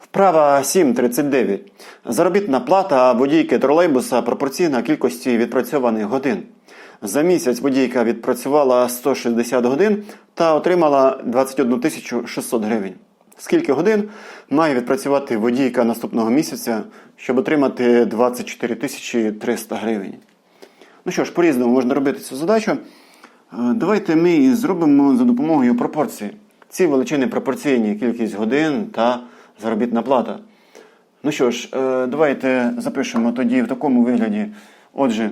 Вправа 7.39. Заробітна плата водійки тролейбуса пропорційна кількості відпрацьованих годин. За місяць водійка відпрацювала 160 годин та отримала 21 600 гривень. Скільки годин має відпрацювати водійка наступного місяця, щоб отримати 24 300 гривень? Ну що ж, по-різному можна робити цю задачу. Е, Давайте ми зробимо за допомогою пропорції. Ці величини пропорційні кількість годин та заробітна плата. Ну що ж, е, давайте запишемо тоді в такому вигляді. Отже,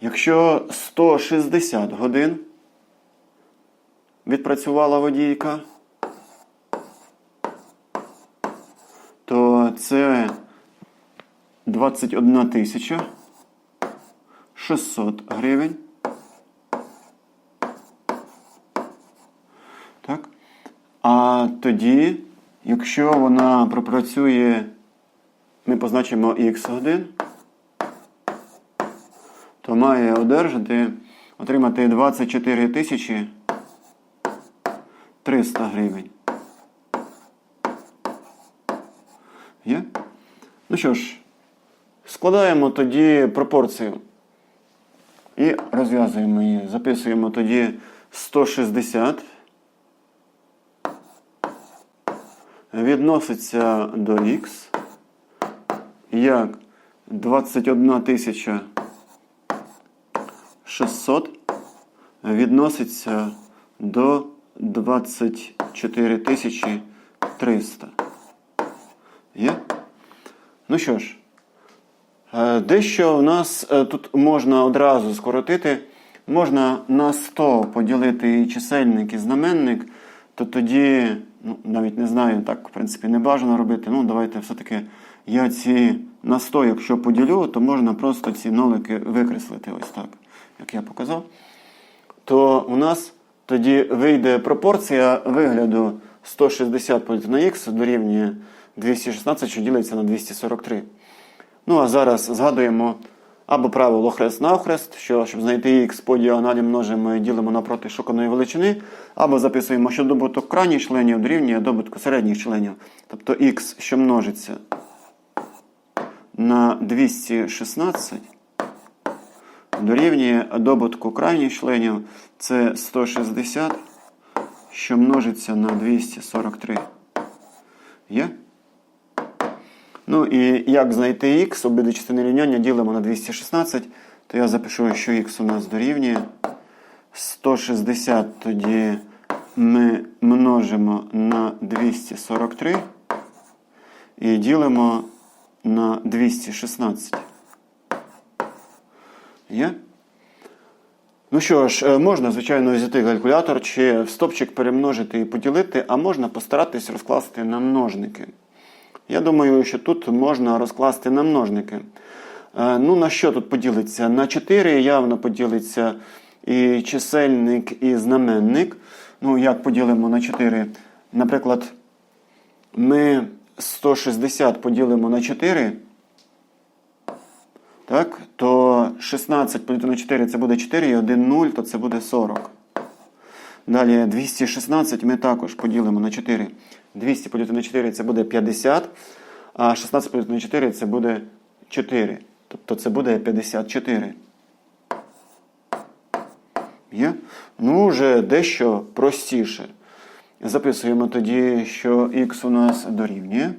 якщо 160 годин відпрацювала водійка, то це 21 тисяча 600 гривень. Так? А тоді, якщо вона пропрацює, ми позначимо X годин, то має одержати, отримати 24 тисячі 300 гривень. Є? Ну що ж, складаємо тоді пропорцію. І розв'язуємо її. Записуємо тоді 160. Відноситься до Х як 21 600 відноситься до 24 300. Є? Ну що ж, Е, Дещо у нас е, тут можна одразу скоротити. Можна на 100 поділити і чисельник і знаменник, то тоді, ну, навіть не знаю, так, в принципі, не бажано робити. Ну, давайте все-таки я ці на 100, якщо поділю, то можна просто ці нолики викреслити ось так, як я показав. То у нас тоді вийде пропорція вигляду 160 поділити на х дорівнює 216, що ділиться на 243. Ну, а зараз згадуємо або правило хрест-навхрест, що щоб знайти х по діагоналі множимо і ділимо напроти шуканої величини, або записуємо, що добуток крайніх членів дорівнює добутку середніх членів. Тобто х, що множиться на 216, дорівнює добутку крайніх членів, це 160, що множиться на 243. Є? Ну і як знайти х, обидві частини рівняння ділимо на 216, то я запишу, що х у нас дорівнює. 160 тоді ми множимо на 243 і ділимо на 216. Є? Ну що ж, е, можна, звичайно, взяти калькулятор чи в стопчик перемножити і поділити, а можна постаратись розкласти на множники. Я думаю, що тут можна розкласти на множники. Е, Ну, на що тут поділиться? На 4 явно поділиться і чисельник, і знаменник. Ну, як поділимо на 4? Наприклад, ми 160 поділимо на 4. Так, то 16 поділити на 4 це буде 4 і 1 0, то це буде 40. Далі 216 ми також поділимо на 4. 200 поділити на 4 це буде 50, а 16 поділити на 4 це буде 4. Тобто це буде 54. Є? Ну, вже дещо простіше. Записуємо тоді, що х у нас дорівнює.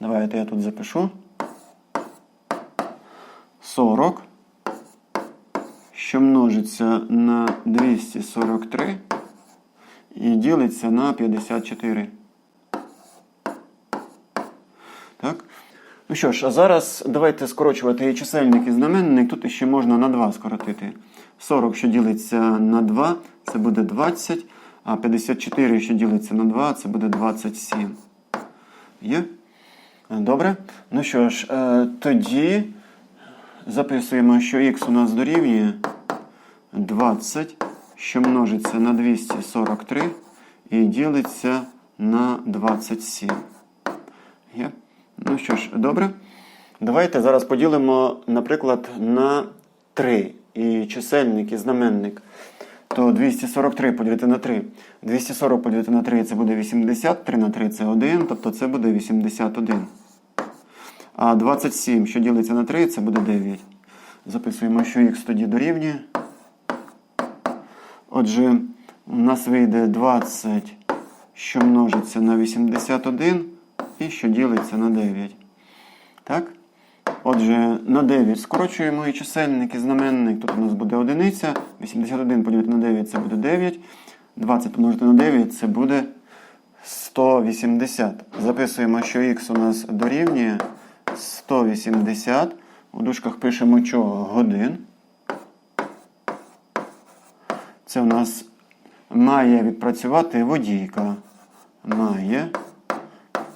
Давайте я тут запишу. 40, що множиться на 243 і ділиться на 54. Так? Ну що ж, а зараз давайте скорочувати і чисельник і знаменник. Тут ще можна на 2 скоротити. 40, що ділиться на 2, це буде 20, а 54, що ділиться на 2, це буде 27. Є? Добре. Ну що ж, е, тоді записуємо, що х у нас дорівнює 20, що множиться на 243 і ділиться на 27. Є? Ну що ж, добре. Давайте зараз поділимо, наприклад, на 3 і чисельник, і знаменник. то 243 поділити на 3. 240 поділити на 3 це буде 80, 3 на 3 це 1, тобто це буде 81. А 27, що ділиться на 3, це буде 9. Записуємо, що х тоді дорівнює. Отже, у нас вийде 20, що множиться на 81 і що ділиться на 9. Так? Отже, на 9 скорочуємо і чисельник, і знаменник. Тут у нас буде одиниця. 81 поділити на 9 це буде 9. 20 помножити на 9 це буде 180. Записуємо, що х у нас дорівнює 180. У дужках пишемо чого? Годин. Це у нас має відпрацювати водійка. Має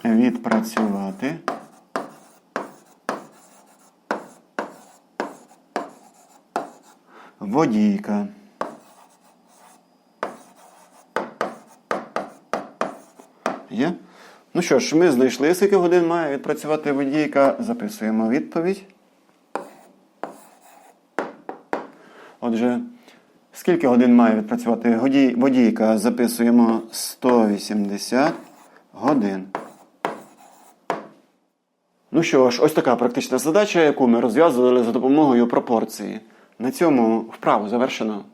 відпрацювати. Водійка. Є? Ну що ж, ми знайшли, скільки годин має відпрацювати водійка. Записуємо відповідь. Отже, скільки годин має відпрацювати водійка? Записуємо 180 годин. Ну що ж, ось така практична задача, яку ми розв'язували за допомогою пропорції. На цьому вправу завершено.